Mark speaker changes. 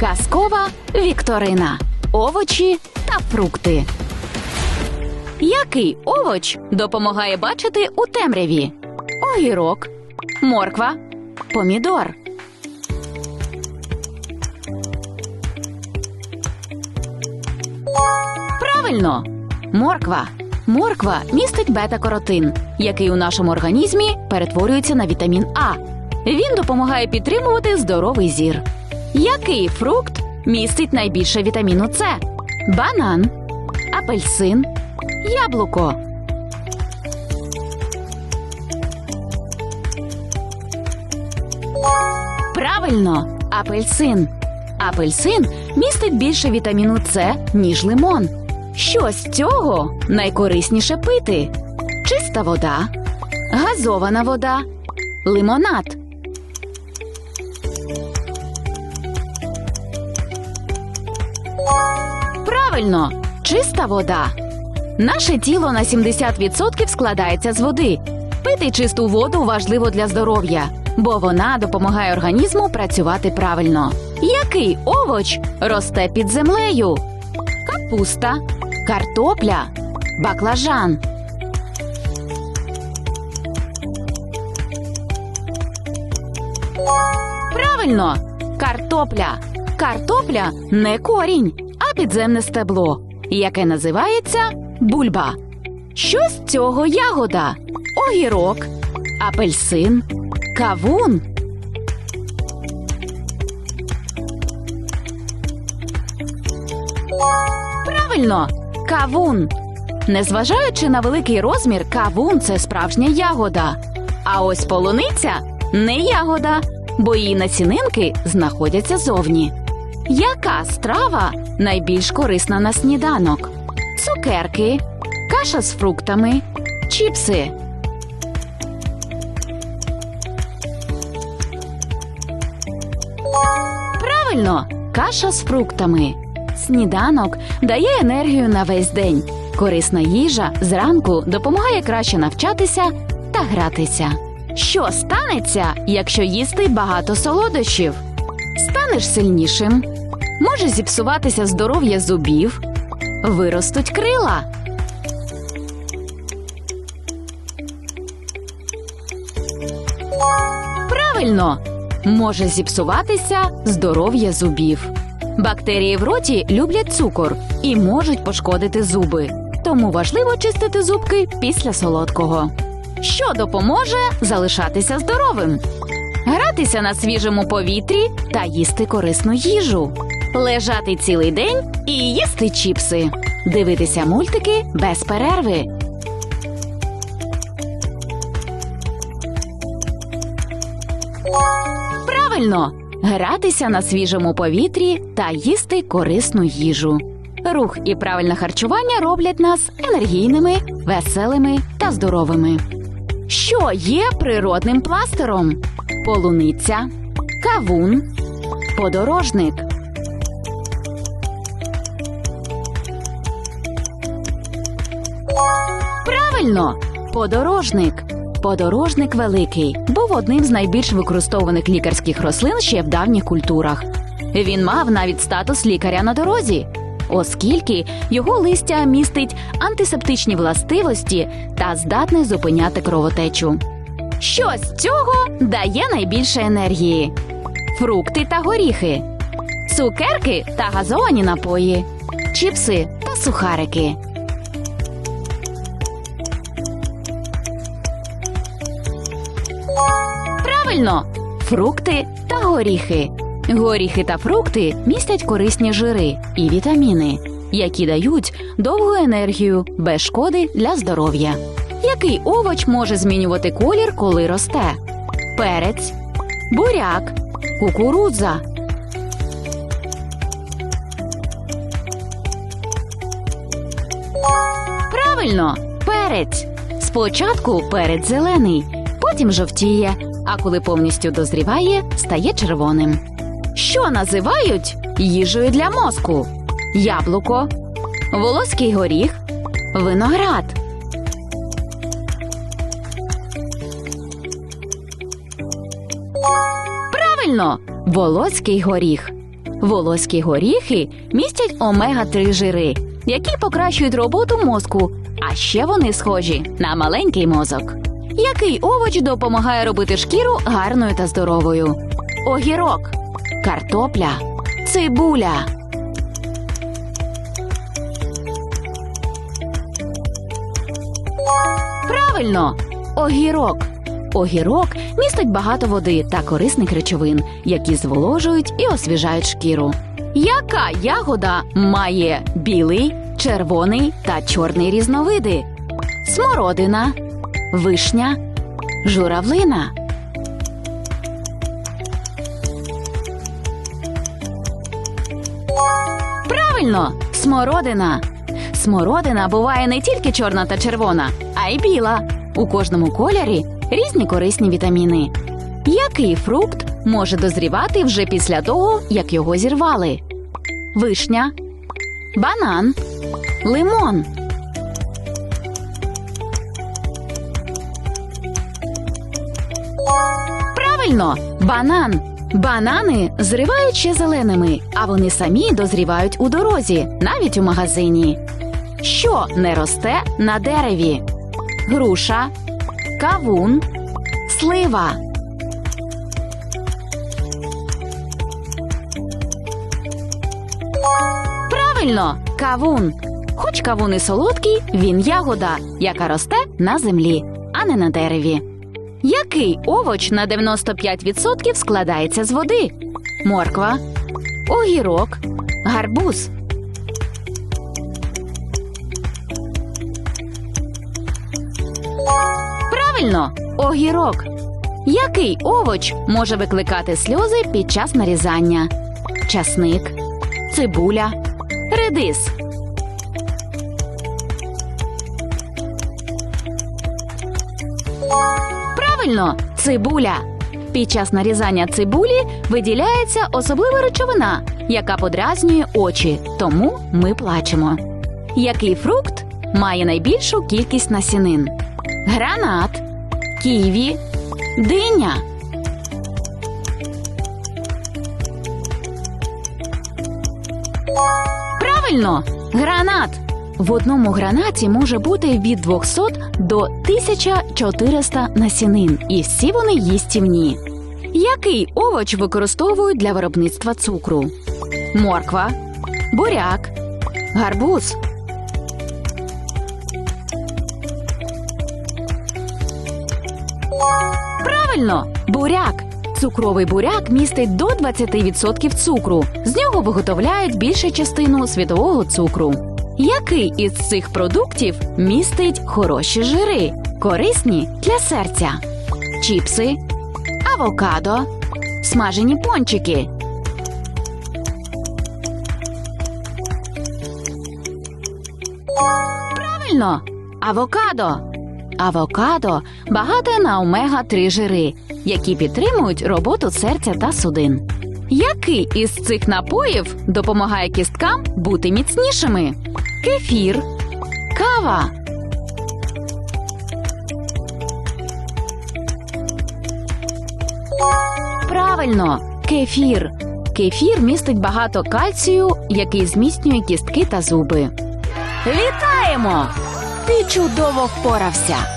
Speaker 1: Казкова Вікторина. Овочі та фрукти. Який овоч допомагає бачити у темряві? Огірок, морква, помідор. Правильно, морква. Морква містить бета-каротин, який у нашому організмі перетворюється на вітамін А. Він допомагає підтримувати здоровий зір. Який фрукт містить найбільше вітаміну С? Банан, апельсин, яблуко. Правильно, апельсин. Апельсин містить більше вітаміну С, ніж лимон. Що з цього найкорисніше пити? Чиста вода, газована вода, лимонад. Правильно, чиста вода. Наше тіло на 70% складається з води. Пити чисту воду важливо для здоров'я, бо вона допомагає організму працювати правильно. Який овоч росте під землею? Капуста, картопля, баклажан. Правильно, картопля. Картопля не корінь, підземне стебло, яке називається бульба. Що з цього ягода? Огірок, апельсин, кавун. Правильно, кавун. Незважаючи на великий розмір, кавун це справжня ягода. А ось полуниця не ягода, бо її насінинки знаходяться зовні. Яка страва найбільш корисна на сніданок? Цукерки, каша з фруктами, чіпси. Правильно, каша з фруктами. Сніданок дає енергію на весь день. Корисна їжа зранку допомагає краще навчатися та гратися. Що станеться, якщо їсти багато солодощів? Станеш сильнішим, може зіпсуватися здоров'я зубів, виростуть крила. Правильно, може зіпсуватися здоров'я зубів. Бактерії в роті люблять цукор і можуть пошкодити зуби. Тому важливо чистити зубки після солодкого. Що допоможе залишатися здоровим? Гратися на свіжому повітрі та їсти корисну їжу, лежати цілий день і їсти чіпси, дивитися мультики без перерви. Правильно, гратися на свіжому повітрі та їсти корисну їжу. Рух і правильне харчування роблять нас енергійними, веселими та здоровими. Що є природним пластером? Полуниця, кавун, подорожник. Правильно, подорожник. Подорожник великий був одним з найбільш використовуваних лікарських рослин ще в давніх культурах. Він мав навіть статус лікаря на дорозі, оскільки його листя містить антисептичні властивості та здатне зупиняти кровотечу. Що з цього дає найбільше енергії? Фрукти та горіхи, цукерки та газовані напої, чіпси та сухарики. Правильно, фрукти та горіхи. Горіхи та фрукти містять корисні жири і вітаміни, які дають довгу енергію без шкоди для здоров'я. Який овоч може змінювати колір, коли росте? Перець, буряк, кукурудза. Правильно, перець. Спочатку перець зелений, потім жовтіє, а коли повністю дозріває, стає червоним. Що називають їжею для мозку? Яблуко, волоський горіх, виноград. Правильно, волоський горіх. Волоські горіхи містять омега-3 жири, які покращують роботу мозку, а ще вони схожі на маленький мозок. Який овоч допомагає робити шкіру гарною та здоровою? Огірок, картопля, цибуля. Правильно, огірок. Огірок містить багато води та корисних речовин, які зволожують і освіжають шкіру. Яка ягода має білий, червоний та чорний різновиди? Смородина, вишня, журавлина. Правильно, смородина. Смородина буває не тільки чорна та червона, а й біла. У кожному кольорі різні корисні вітаміни. Який фрукт може дозрівати вже після того, як його зірвали? Вишня, банан, лимон. Правильно, банан. Банани зривають ще зеленими, а вони самі дозрівають у дорозі, навіть у магазині. Що не росте на дереві? Груша, кавун, слива. Правильно, кавун. Хоч кавун і солодкий, він ягода, яка росте на землі, а не на дереві. Який овоч на 95% складається з води? Морква, огірок, гарбуз. Правильно, огірок. Який овоч може викликати сльози під час нарізання? Часник, цибуля, редис. Правильно, цибуля. Під час нарізання цибулі виділяється особлива речовина, яка подразнює очі, тому ми плачемо. Який фрукт має найбільшу кількість насінин? Гранат, ківі, диня. Правильно, гранат. В одному гранаті може бути від 200 до 1400 насінин, і всі вони їстівні. Який овоч використовують для виробництва цукру? Морква, буряк, гарбуз. Правильно, буряк. Цукровий буряк містить до 20% цукру. З нього виготовляють більшу частину світового цукру. Який із цих продуктів містить хороші жири, корисні для серця? Чіпси, авокадо, смажені пончики. Правильно, авокадо. Авокадо багате на омега-3 жири, які підтримують роботу серця та судин. Який із цих напоїв допомагає кісткам бути міцнішими? Кефір, кава. Правильно, кефір. Кефір містить багато кальцію, який зміцнює кістки та зуби. Вітаємо! Ти чудово впорався!